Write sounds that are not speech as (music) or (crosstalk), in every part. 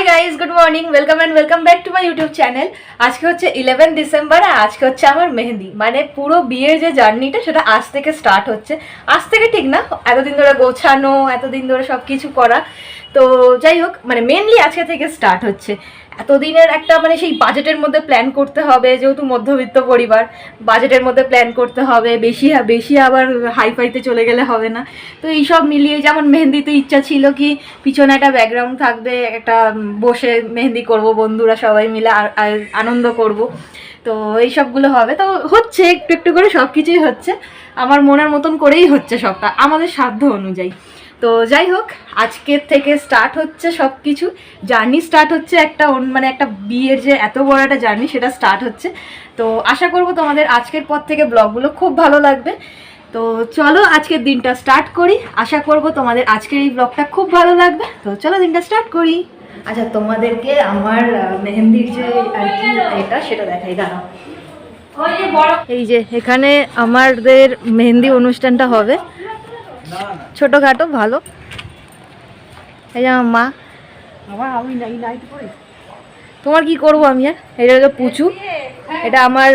Hi guys good morning welcome and welcome back to my YouTube channel আজকে হচ্ছে eleven December আর আজকে হচ্ছে আমার মেহেন্দি। মানে পুরো বিয়ের যে জার্নিটা সেটা আজ থেকে স্টার্ট হচ্ছে। আজ থেকে ঠিক না, এতদিন ধরে গোছানো, এতদিন ধরে সব কিছু করা। তো যাই হোক মানে মেনলি আজকে থেকে স্টার্ট হচ্ছে। এতদিনের একটা মানে সেই বাজেটের মধ্যে প্ল্যান করতে হবে, যেহেতু মধ্যবিত্ত পরিবার বাজেটের মধ্যে প্ল্যান করতে হবে, বেশি বেশি আবার হাইফাইতে চলে গেলে হবে না। তো এই সব মিলিয়ে যেমন মেহেন্দিতে ইচ্ছা ছিল কি, পিছনে একটা ব্যাকগ্রাউন্ড থাকবে, একটা বসে মেহেন্দি করব, বন্ধুরা সবাই মিলে আনন্দ করব। তো এই সবগুলো হবে। তো হচ্ছে, একটু একটু করে সব কিছুই হচ্ছে। আমার মনের মতন করেই হচ্ছে সবটা, আমাদের সাধ্য অনুযায়ী। তো যাই হোক আজকের থেকে স্টার্ট হচ্ছে সব কিছু জার্নি স্টার্ট হচ্ছে একটা মানে একটা বিয়ের যে এত বড় একটা জার্নি সেটা স্টার্ট হচ্ছে। তো আশা করব তোমাদের আজকের পর থেকে ব্লগগুলো খুব ভালো লাগবে। তো চলো আজকের দিনটা স্টার্ট করি। আশা করব তোমাদের আজকের এই ব্লগটা খুব ভালো লাগবে। তো চলো দিনটা স্টার্ট করি। আচ্ছা তোমাদেরকে আমার মেহেন্দির যে আর কি এটা সেটা দেখাই দাঁড়াও। এই যে এখানে আমাদের মেহেন্দি অনুষ্ঠানটা হবে। ছোটোখাটো ভালো। এই যে আমার মা। তোমার কি করব আমি আর এটা হলো পুচু। এটা আমার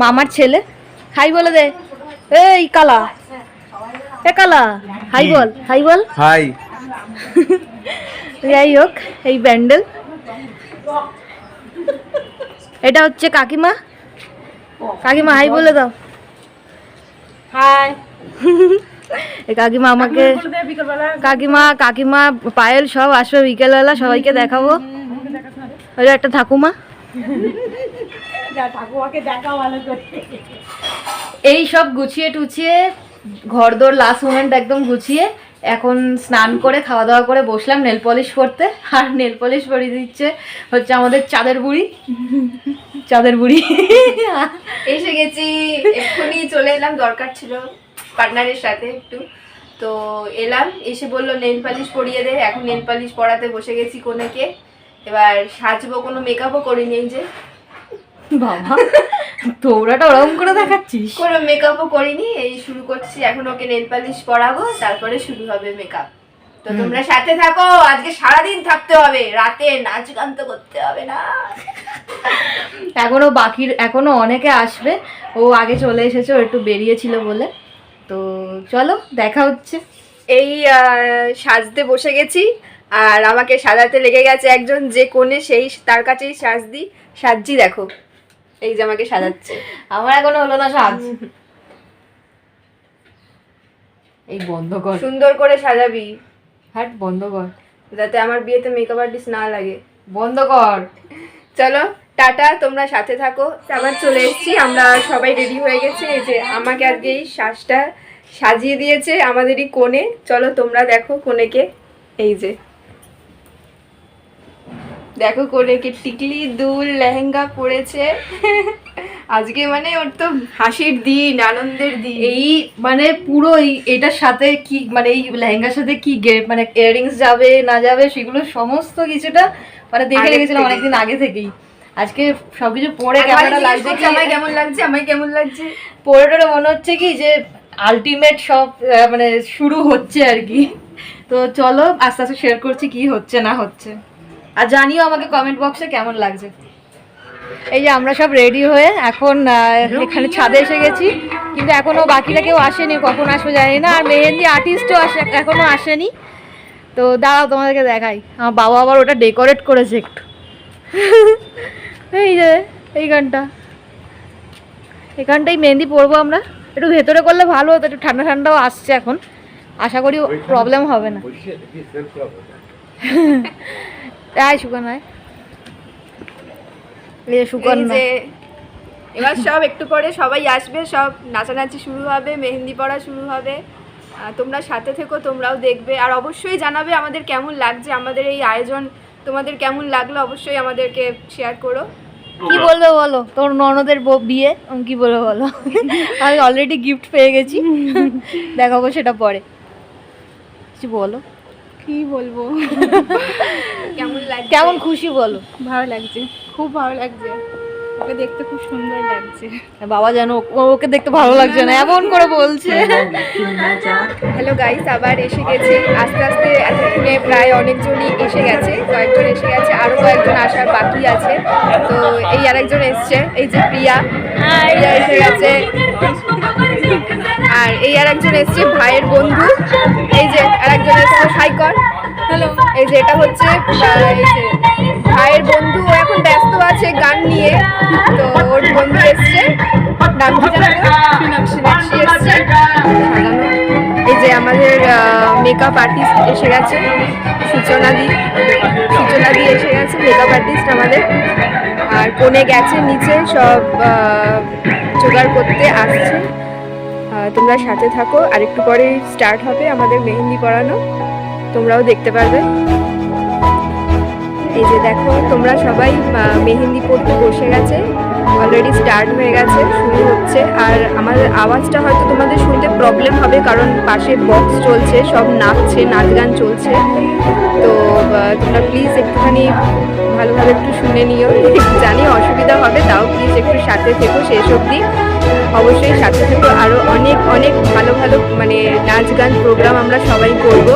মামার ছেলে। হাই বলে দে। এই কালা। এ কালা হাই বল হাই বল। হাই। যাই হোক এই ব্যান্ডেল। এটা হচ্ছে কাকিমা। কাকিমা হাই বলে দাও। হাই। কাকিমা আমাকে কাকিমা কাকিমা পায়েল সব আসবে বিকেলবেলা সবাইকে দেখাবো। ওই একটা ঠাকুমা। এই সব গুছিয়ে টুছিয়ে ঘরদোর লাস্ট মোমেন্ট একদম গুছিয়ে এখন স্নান করে খাওয়া দাওয়া করে বসলাম নেল পলিশ করতে। আর নেল পলিশ পরিয়ে দিচ্ছে হচ্ছে আমাদের চাঁদের বুড়ি। চাঁদের বুড়ি। এসে গেছি এক্ষুনি চলে এলাম দরকার ছিল। পার্টনারের সাথে একটু। তো এলাম এসে বলল নেল পালিশ পরিয়ে দে এখন নেল পালিশ পরাতে বসে গেছি কোনেকে। এবার সাজবো কোনো মেকআপও করিনি যে। বাবা তোরাটা ওরকম করে দেখাচ্ছিস? কোনো মেকআপও করিনি এই শুরু করছি এখন ওকে নেল পালিশ পরাবো তারপরে শুরু হবে মেকআপ তো তোমরা সাথে থাকো আজকে সারাদিন থাকতে হবে রাতে নাচ গান তো করতে হবে না। এখনও বাকি এখনও অনেকে আসবে ও আগে চলে এসেছে ও একটু বেরিয়েছিল বলে। তো চলো দেখা হচ্ছে। এই সাজতে বসে গেছি আর আমাকে সাজাতে লেগে গেছে একজন যে কোণে সেই তার কাছেই সাজ দিই সাজছি দেখো এই যে আমাকে সাজাচ্ছে। আমার এখনও হলো না সাজ। এই বন্ধ কর। সুন্দর করে সাজাবি। হ্যাট বন্ধ কর। যাতে আমার বিয়েতে মেকআপ আর্টিস্ট না লাগে। বন্ধ কর। চলো। টাটা তোমরা সাথে থাকো। আবার চলে এসেছি আমরা সবাই রেডি হয়ে গেছি। এই যে আমাকে আজকে এই সাজটা সাজিয়ে দিয়েছে আমাদেরই কোণে। চলো তোমরা দেখো কোণেকে। এই যে। দেখো কোণেকে টিকলি দুল লেহেঙ্গা পরেছে। আজকে মানে ওর তো হাসির দিন আনন্দের দিন। এই মানে পুরো এই এটার সাথে কি মানে এই লেহেঙ্গার সাথে কি মানে ইয়ারিংস যাবে না যাবে সেগুলো সমস্ত কিছুটা মানে দেখে আগের রেখেছিলাম অনেকদিন আগে থেকেই। আজকে সবকিছু পরে কেমন লাগছে কি? আমায় কেমন লাগছে আমায় কেমন লাগছে? পরে টরে মনে হচ্ছে কি যে আলটিমেট সব মানে শুরু হচ্ছে আর কি। তো চলো আস্তে আস্তে শেয়ার করছি কি হচ্ছে না হচ্ছে। আর জানিও আমাকে কমেন্ট বক্সে কেমন লাগছে। এই যে আমরা সব রেডি হয়ে এখন এখানে ছাদে এসে গেছি। কিন্তু এখনও বাকিরা কেউ আসেনি কখন আসবে জানি না। আর মেহেন্দি আর্টিস্টও আসে এখনও আসেনি। তো দাঁড়াও তোমাদেরকে দেখাই। আমার বাবা আবার ওটা ডেকোরেট করেছে একটু। এই যে এইখানটা এখানটাই মেহেন্দি পরবো আমরা। একটু ভেতরে করলে ভালো হতো একটু ঠান্ডা ঠান্ডাও আসছে এখন। আশা করি প্রবলেম হবে না। আয় সুকান আয়। এই যে সুকান এই যে এবার সব একটু পরে সবাই আসবে সব নাচানাচি শুরু হবে মেহেন্দি পড়া শুরু হবে। তোমরা সাথে থেকো তোমরাও দেখবে। আর অবশ্যই জানাবে আমাদের কেমন লাগছে আমাদের এই আয়োজন তোমাদের কেমন লাগল অবশ্যই আমাদেরকে শেয়ার করো। কি বলবে বলো? তোর ননদের বিয়ে? কি বলবে বলো? (laughs) আমি অলরেডি গিফট পেয়ে গেছি। (laughs) দেখাবো সেটা পরে। কিছু বলো? কি বলব? (laughs) কেমন লাগে কেমন খুশি বলো? ভালো লাগছে। খুব ভালো লাগছে। ওকে দেখতে খুব সুন্দর লাগছে। বাবা যেন ও- ওকে দেখতে ভালো লাগছে না এমন করে বলছে। হ্যালো গাইস আবার এসে গেছি। আস্তে আস্তে এতক্ষণে প্রায় অনেকজনই এসে গেছে কয়েকজন এসে গেছে আরও একজন আসার বাকি আছে। তো এই আরেকজন এসছে এই যে প্রিয়া। প্রিয়া এসে গেছে। আর এই আরেকজন এসছে ভাইয়ের বন্ধু। এই যে আরেকজন এসছে হাইকর হ্যালো এই যে এটা হচ্ছে ভাইয়ের বন্ধু এখন ব্যস্ত আছে গান নিয়ে। তো ওর বন্ধু এসছে। নাম কি এই যে আমাদের মেকআপ আর্টিস্ট এসে গেছে। সূচনা দি। সূচনা দি এসে গেছে মেকআপ আর্টিস্ট আমাদের। আর কোনে গেছে, নিচে সব জোগাড় করতে আসছে। তোমরা সাথে থাকো। আর একটু পরে স্টার্ট হবে আমাদের মেহেন্দি পরানো। তোমরাও দেখতে পারবে। এই যে দেখো, তোমরা সবাই মেহেন্দি পড়তে বসে গেছে। অলরেডি স্টার্ট হয়ে গেছে, শুরু হচ্ছে। আর আমাদের আওয়াজটা হয়তো তোমাদের শুনতে প্রবলেম হবে, কারণ পাশে বক্স চলছে, সব নাচছে নাচ গান চলছে। তো তোমরা প্লিজ একটুখানি ভালোভাবে একটু শুনে নিও। (laughs) জানি অসুবিধা হবে, তাও প্লিজ একটু সাথে থেকো, শেষ অবধি। অবশ্যই সাথে থেকো। আরও অনেক অনেক ভালো ভালো মানে নাচ গান প্রোগ্রাম আমরা সবাই করব।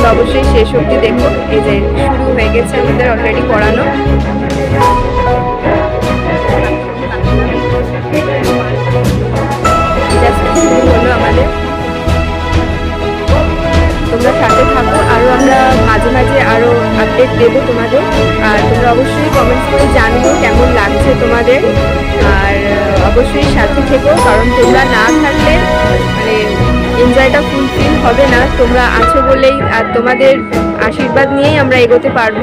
তো অবশ্যই শেষ অবধি দেখো। এই যে শুরু হয়ে গেছে আমাদের অলরেডি পড়ানো। তোমরা সাথে থাকো। আরও আমরা মাঝে মাঝে আরও আপডেট দেবো তোমাদের। আর তোমরা অবশ্যই কমেন্টস করে জানিও কেমন লাগছে তোমাদের। আর অবশ্যই সাথে থেকো, কারণ তোমরা না থাকলে মানে এনজয়টা ফুলফিল হবে না। তোমরা আছো বলেই আর তোমাদের আশীর্বাদ নিয়েই আমরা এগোতে পারব।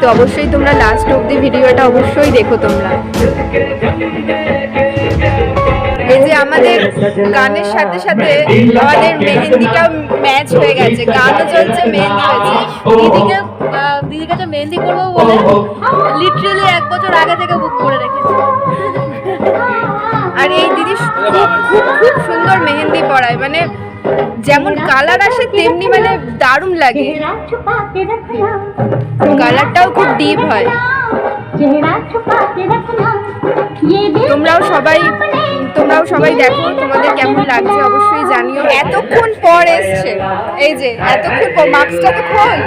তো অবশ্যই তোমরা লাস্ট অব্দি ভিডিওটা অবশ্যই দেখো তোমরা। আমাদের গানের সাথে সাথে আমাদের মেহেন্দিটাও ম্যাচ হয়ে গেছে। গানও চলছে মেহেন্দি হয়েছে। দিদিকে দিদিকে কাছে মেহেন্দি করব বলে লিটারেলি এক বছর আগে থেকে বুক করে রেখেছি। আর এই দিদি খুব খুব খুব সুন্দর মেহেন্দি পড়ায় মানে যেমন কালার আসে তেমনি মানে দারুণ লাগে। কালারটাও খুব ডিপ হয়। তোমরাও সবাই তোমরাও সবাই দেখো তোমাদের কেমন লাগছে অবশ্যই জানিও। এতক্ষণ পর এসছে এই যে এতক্ষণ পর মাস্কটা তো খোল।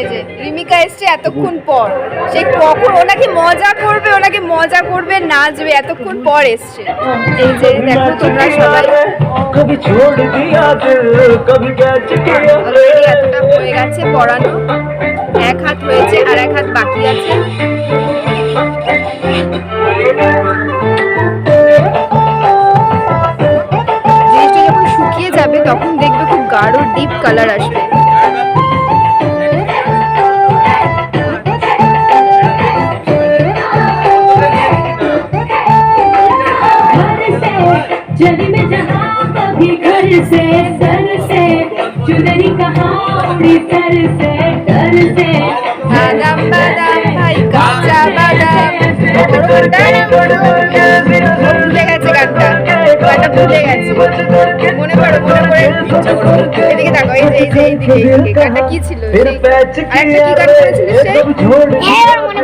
এই যে রিমিকা এসছে এতক্ষণ পর। সে কখন ওনাকে মজা করবে ওনাকে মজা করবে নাচবে এতক্ষণ পর এসছে। এই যে দেখো তোমরা সবাই। অলরেডি এতটা হয়ে গেছে পড়ানো। এক হাত হয়েছে আর এক হাত বাকি আছে। তখন দেখবে খুব গাঢ় ডিপ কালার আসবে चली में जहाँ कभी घर से सर से चुनरी कहाँ उड़ी सर से डर से বাদাম বাদাম ভাই কাঁচা বাদাম মনে করো মনে এদিকে এই যে এই যে কি ছিল? কি সে? এবার মনে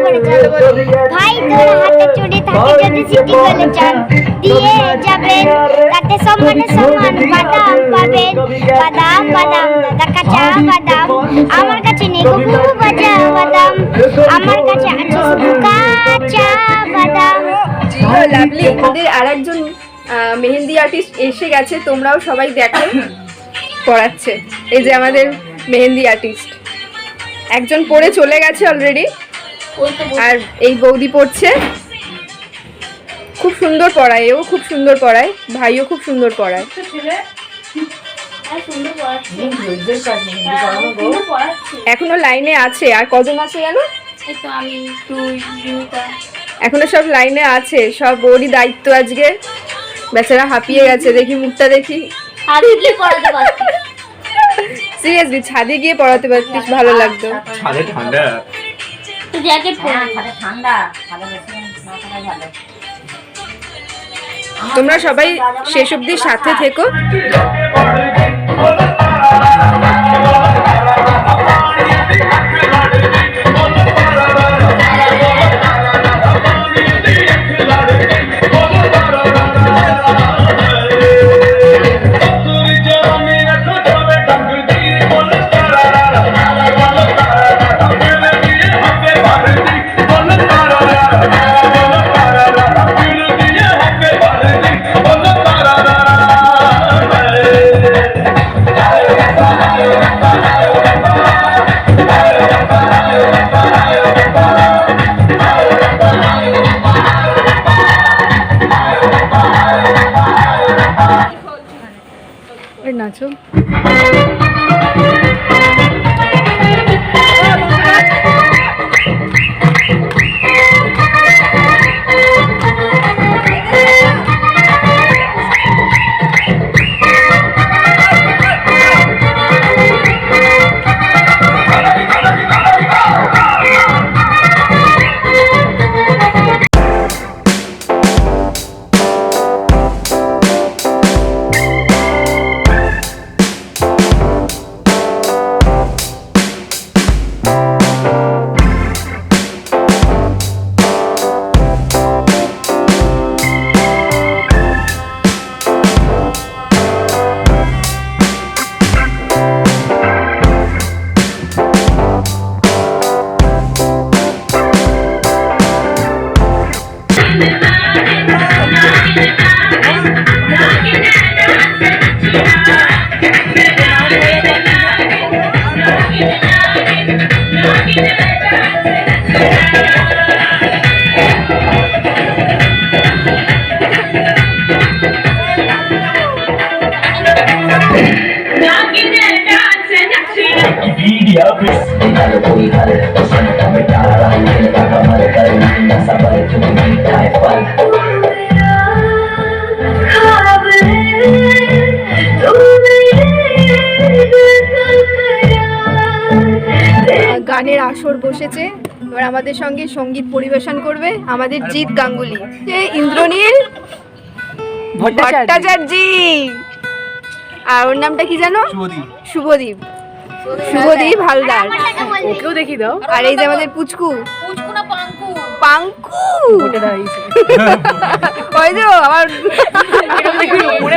ভাই তোর হাতে চুড়ি থাকে যদি সিটি চান দিয়ে যাবেন তাতে বাদাম পাবেন। বাদাম বাদাম দাদা কাঁচা বাদাম। আমার কাছে নেই গো বাজা বাদাম। আমার কাছে আছে কাঁচা বাদাম। লাভলি মেহেন্দি আর্টিস্ট এসে গেছে তোমরাও সবাই দেখো পড়াচ্ছে। এই যে আমাদের মেহেন্দি আর্টিস্ট একজন পড়ে চলে গেছে অলরেডি আর এই বৌদি পড়ছে। খুব সুন্দর পড়ায় এও খুব সুন্দর পড়ায় ভাইও খুব সুন্দর পড়ায়। এখনও লাইনে আছে আর কজন আছে জানো? এখনও সব লাইনে আছে সব ওরই দায়িত্ব আজকে। বেচারা হাঁপিয়ে গেছে। দেখি মুখটা দেখি। সিরিয়াসলি ছাদে গিয়ে পড়াতে পারতিস ভালো লাগতো। ছাদে ঠান্ডা? জ্যাকেট পরে ঠান্ডা। ভালো না থাকাই ভালো। তোমরা সবাই শেষ অবধি সাথে থেকো। নাচো। বসেছে এবার আমাদের সঙ্গে সংগীত পরিবেশন করবে আমাদের জিৎ গাঙ্গুলি। যে ইন্দ্রনীল ভট্টাচার্য। আর ওর নামটা কি জানো? শুভদীপ। শুভদীপ। হালদার। ওকেও দেখি দাও। আর এই যে আমাদের পুচকু। পাঙ্কু? ওই যে আমার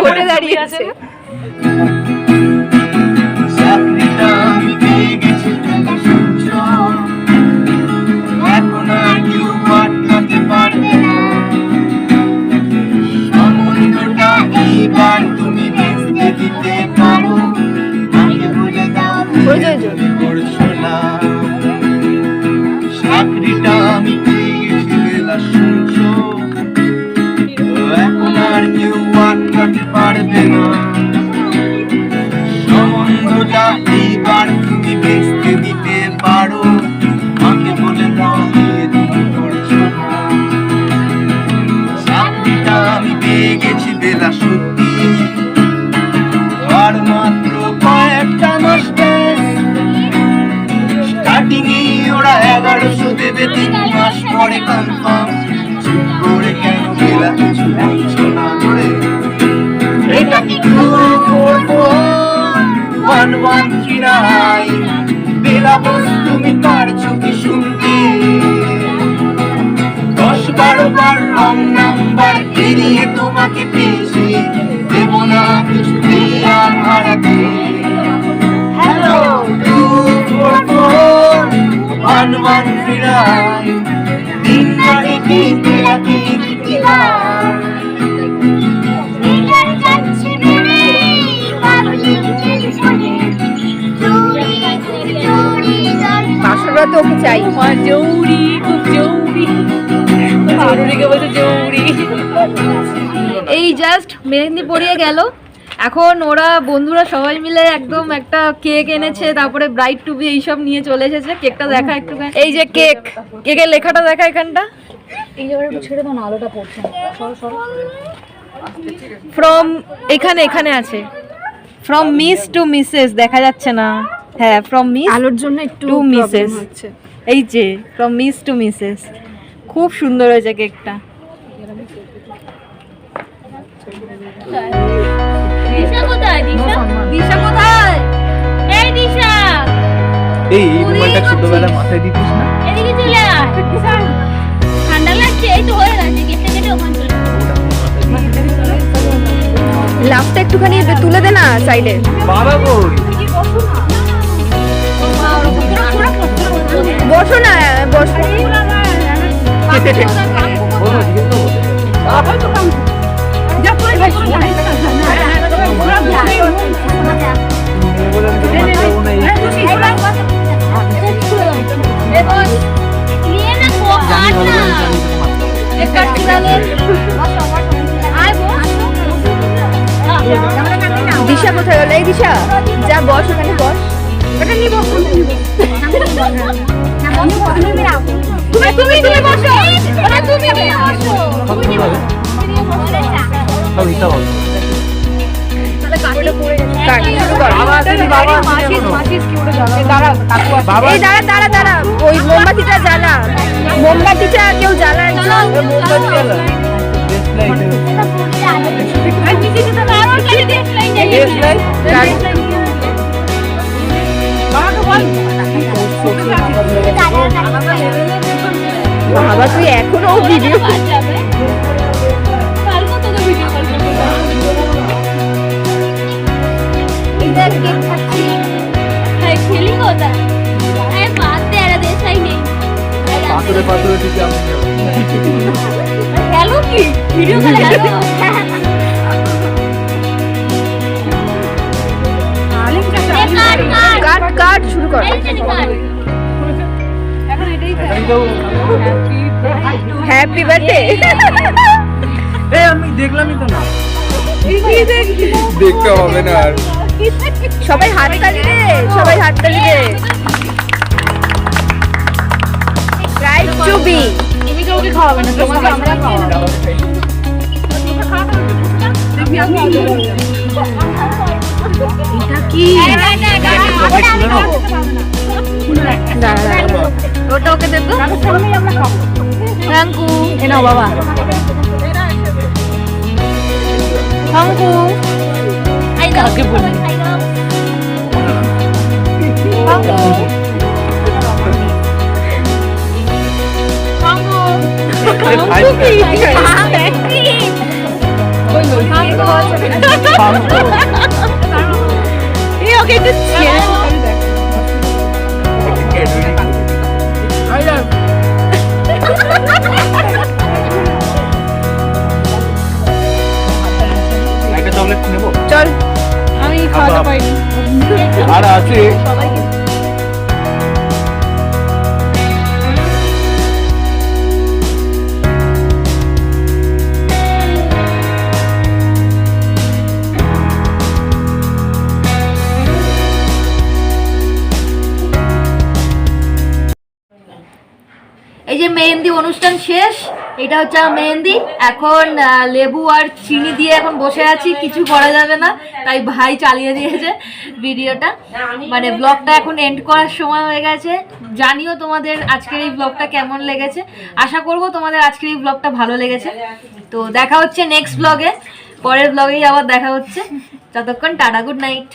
উপরে দাঁড়িয়ে আছে। ওই যে, ওই যে। তুমি করছ না চাকরিটা আমি পেয়ে বেলা শুনছো এখন আর কেউ আটকাতে পারবে না। সম্বন্ধটা এইবার তুমি বেচতে দিতে পারো। আমাকে বলে আমি পেয়ে গেছি বেলা দেবে তিন মাস পরে কনফার্ম করে কেন বেলা কিছু বলছো না ধরে এটা কি ওয়ান ওয়ান বেলা তুমি পারছ কি শুনতে দশ বারো বার রং নাম্বার পেরিয়ে তোমাকে পেয়েছি, দেব না আর হারাতে। চুরি আসলরা তো ওকে চাই। জৌরি খুব জৌরি। জৌরি। এই জাস্ট মেহেন্দি পরিয়ে গেল। এখন ওরা বন্ধুরা সবাই মিলে একদম একটা কেক এনেছে তারপরে ব্রাইট টু বি এইসব নিয়ে চলে এসেছে। কেকটা দেখা একটু এই যে কেক কেকের লেখাটা দেখা এখানটা। ফ্রম এখানে এখানে আছে। ফ্রম মিস টু মিসেস দেখা যাচ্ছে না। হ্যাঁ ফ্রম মিস আলোর জন্য একটু টু মিসেস এই যে ফ্রম মিস টু মিসেস খুব সুন্দর হয়েছে কেকটা। কোথায় দিশা? দিশা কোথায়? এই দিশা। এই এই ছোটবেলায় মাথায় দিতিস না? এদিকে চলে আয়। ঠান্ডা লাগছে? এই তো হয়ে গেছে কেটে কেটে ওখানে চলে লাভটা একটুখানি তুলে দে না সাইডে বাবা কই বসো না বসো। (laughs) কো দিশা কোথায় গেল এই দিশা যা বস ওখানে বস। ওটা নিব। তুমি তুমি বসো। তুমি বসো। ওই মোমবাতিটা জ্বালা। মোমবাতিটা কেউ জ্বালায় বাবা তুই এখনও ভিডিও খেলি কোথায় বাদ দে এরা দেশাই নেই। পাথরে পাথরে ঠিক আমি গেল কি? ভিডিও কলে গেল? কাট কাট কাট কাট শুরু কর। যে কাট হ্যাপি বার্থডে আমি দেখলামই তো না। দেখতে হবে না আর। সবাই হাত তালি দে সবাই হাত তালি দে। রাইট টু বি তুমি কাউকে খাওয়াবে না তোমাকে আমরা খাওয়াবো। ওটা ওকে দেবো থ্যাংকু এ নাও বাবা। থ্যাংকু কাকে বলি ওকে একটু একটা আমি খাওয়াতে পারিনি আর আছে মেহেন্দি অনুষ্ঠান শেষ। এটা হচ্ছে মেহেন্দি। এখন লেবু আর চিনি দিয়ে এখন বসে আছি। কিছু করা যাবে না। তাই ভাই চালিয়ে দিয়েছে ভিডিওটা। মানে ব্লগটা এখন এন্ড করার সময় হয়ে গেছে। জানিও তোমাদের আজকের এই ব্লগটা কেমন লেগেছে। আশা করব তোমাদের আজকের এই ব্লগটা ভালো লেগেছে। তো দেখা হচ্ছে নেক্সট ব্লগে পরের ব্লগেই আবার দেখা হচ্ছে। ততক্ষণ টাটা গুড নাইট